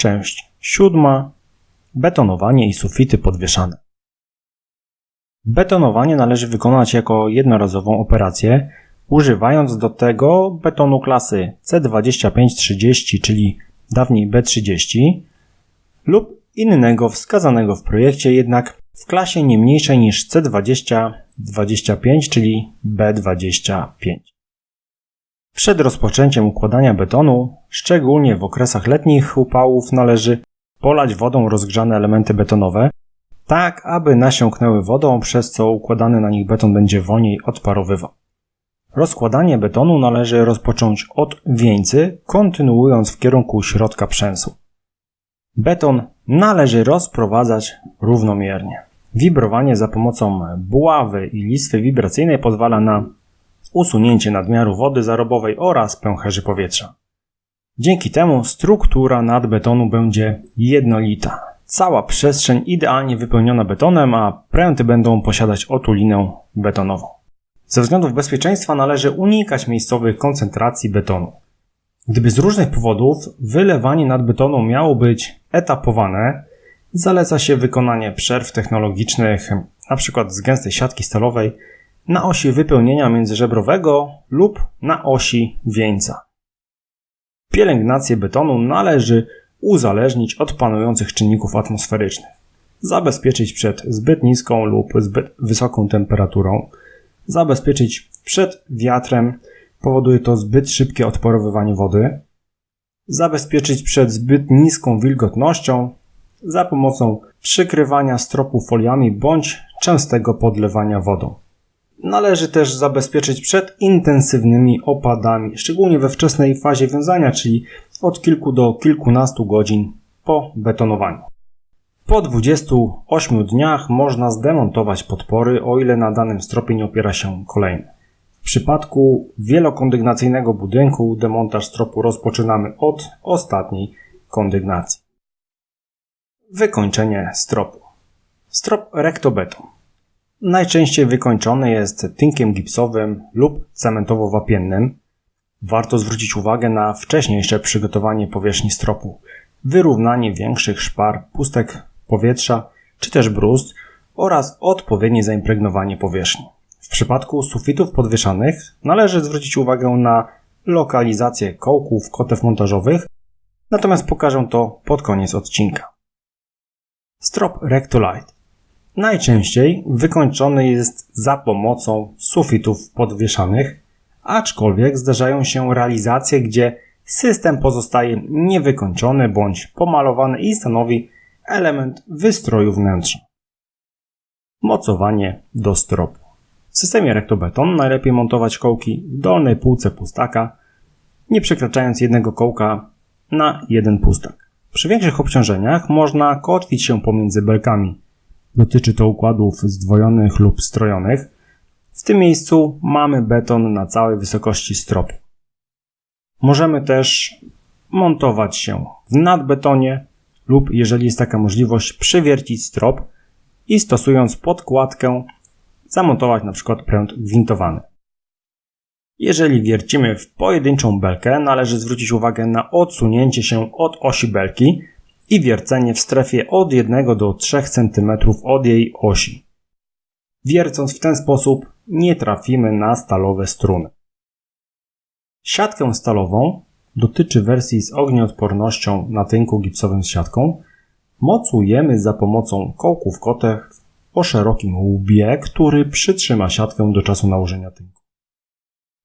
Część siódma. Betonowanie i sufity podwieszane. Betonowanie należy wykonać jako jednorazową operację, używając do tego betonu klasy C2530, czyli dawniej B30, lub innego wskazanego w projekcie, jednak w klasie nie mniejszej niż C2025, czyli B25. Przed rozpoczęciem układania betonu, szczególnie w okresach letnich upałów, należy polać wodą rozgrzane elementy betonowe, tak aby nasiąknęły wodą, przez co układany na nich beton będzie wolniej odparowywał. Rozkładanie betonu należy rozpocząć od wieńcy, kontynuując w kierunku środka przęsu. Beton należy rozprowadzać równomiernie. Wibrowanie za pomocą buławy i listwy wibracyjnej pozwala na usunięcie nadmiaru wody zarobowej oraz pęcherzy powietrza. Dzięki temu struktura nadbetonu będzie jednolita. Cała przestrzeń idealnie wypełniona betonem, a pręty będą posiadać otulinę betonową. Ze względów bezpieczeństwa należy unikać miejscowych koncentracji betonu. Gdyby z różnych powodów wylewanie nadbetonu miało być etapowane, zaleca się wykonanie przerw technologicznych, np. z gęstej siatki stalowej, na osi wypełnienia międzyżebrowego lub na osi wieńca. Pielęgnację betonu należy uzależnić od panujących czynników atmosferycznych. Zabezpieczyć przed zbyt niską lub zbyt wysoką temperaturą. Zabezpieczyć przed wiatrem, powoduje to zbyt szybkie odparowywanie wody. Zabezpieczyć przed zbyt niską wilgotnością za pomocą przykrywania stropu foliami bądź częstego podlewania wodą. Należy też zabezpieczyć przed intensywnymi opadami, szczególnie we wczesnej fazie wiązania, czyli od kilku do kilkunastu godzin po betonowaniu. Po 28 dniach można zdemontować podpory, o ile na danym stropie nie opiera się kolejny. W przypadku wielokondygnacyjnego budynku demontaż stropu rozpoczynamy od ostatniej kondygnacji. Wykończenie stropu. Strop rektobeton. Najczęściej wykończony jest tynkiem gipsowym lub cementowo-wapiennym. Warto zwrócić uwagę na wcześniejsze przygotowanie powierzchni stropu, wyrównanie większych szpar, pustek powietrza czy też brust oraz odpowiednie zaimpregnowanie powierzchni. W przypadku sufitów podwieszanych należy zwrócić uwagę na lokalizację kołków kotew montażowych, natomiast pokażę to pod koniec odcinka. Strop Rectolite Najczęściej wykończony jest za pomocą sufitów podwieszanych, aczkolwiek zdarzają się realizacje, gdzie system pozostaje niewykończony bądź pomalowany i stanowi element wystroju wnętrza. Mocowanie do stropu. W systemie rektobeton najlepiej montować kołki w dolnej półce pustaka, nie przekraczając jednego kołka na jeden pustak. Przy większych obciążeniach można kotwić się pomiędzy belkami Dotyczy to układów zdwojonych lub strojonych. W tym miejscu mamy beton na całej wysokości stropu. Możemy też montować się w nadbetonie lub, jeżeli jest taka możliwość, przywiercić strop i stosując podkładkę zamontować na przykład pręt gwintowany. Jeżeli wiercimy w pojedynczą belkę, należy zwrócić uwagę na odsunięcie się od osi belki, i wiercenie w strefie od 1 do 3 cm od jej osi. Wiercąc w ten sposób nie trafimy na stalowe struny. Siatkę stalową dotyczy wersji z ognioodpornością na tynku gipsowym z siatką. Mocujemy za pomocą kołków kotech o szerokim łbie, który przytrzyma siatkę do czasu nałożenia tynku.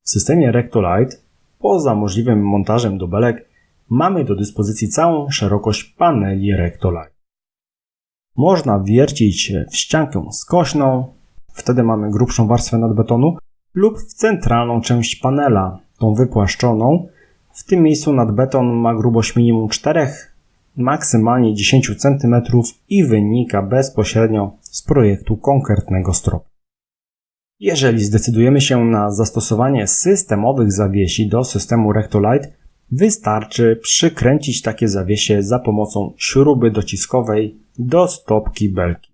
W systemie Rectolite, poza możliwym montażem do belek, mamy do dyspozycji całą szerokość paneli Rectolite. Można wiercić w ściankę skośną, wtedy mamy grubszą warstwę nadbetonu, lub w centralną część panela, tą wypłaszczoną. W tym miejscu nadbeton ma grubość minimum 4, maksymalnie 10 cm i wynika bezpośrednio z projektu konkretnego stropu. Jeżeli zdecydujemy się na zastosowanie systemowych zawiesi do systemu Rectolite, Wystarczy przykręcić takie zawiesie za pomocą śruby dociskowej do stopki belki.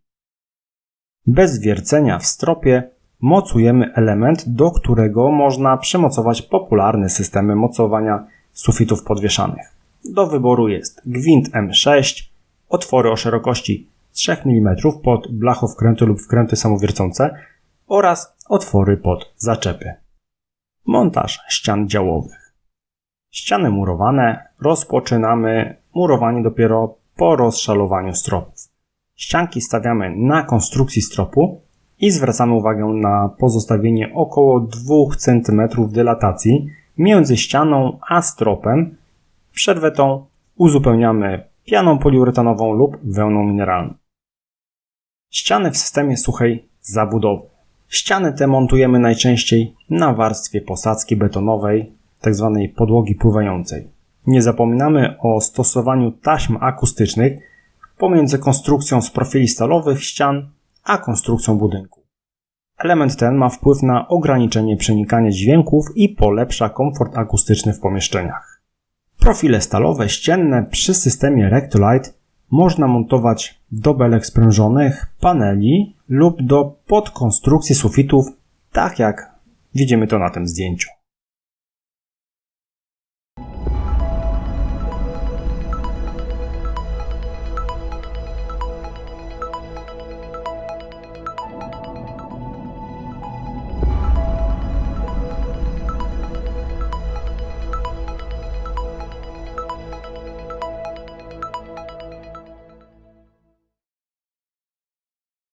Bez wiercenia w stropie mocujemy element, do którego można przymocować popularne systemy mocowania sufitów podwieszanych. Do wyboru jest gwint M6, otwory o szerokości 3 mm pod blachowkręty lub wkręty samowiercące oraz otwory pod zaczepy. Montaż ścian działowych. Ściany murowane rozpoczynamy murowanie dopiero po rozszalowaniu stropów. Ścianki stawiamy na konstrukcji stropu i zwracamy uwagę na pozostawienie około 2 cm dylatacji między ścianą a stropem. Przerwę tą uzupełniamy pianą poliuretanową lub wełną mineralną. Ściany w systemie suchej zabudowy. Ściany te montujemy najczęściej na warstwie posadzki betonowej, tzw. Tak podłogi pływającej. Nie zapominamy o stosowaniu taśm akustycznych pomiędzy konstrukcją z profili stalowych ścian a konstrukcją budynku. Element ten ma wpływ na ograniczenie przenikania dźwięków i polepsza komfort akustyczny w pomieszczeniach. Profile stalowe ścienne przy systemie Rectolite można montować do belek sprężonych, paneli lub do podkonstrukcji sufitów, tak jak widzimy to na tym zdjęciu.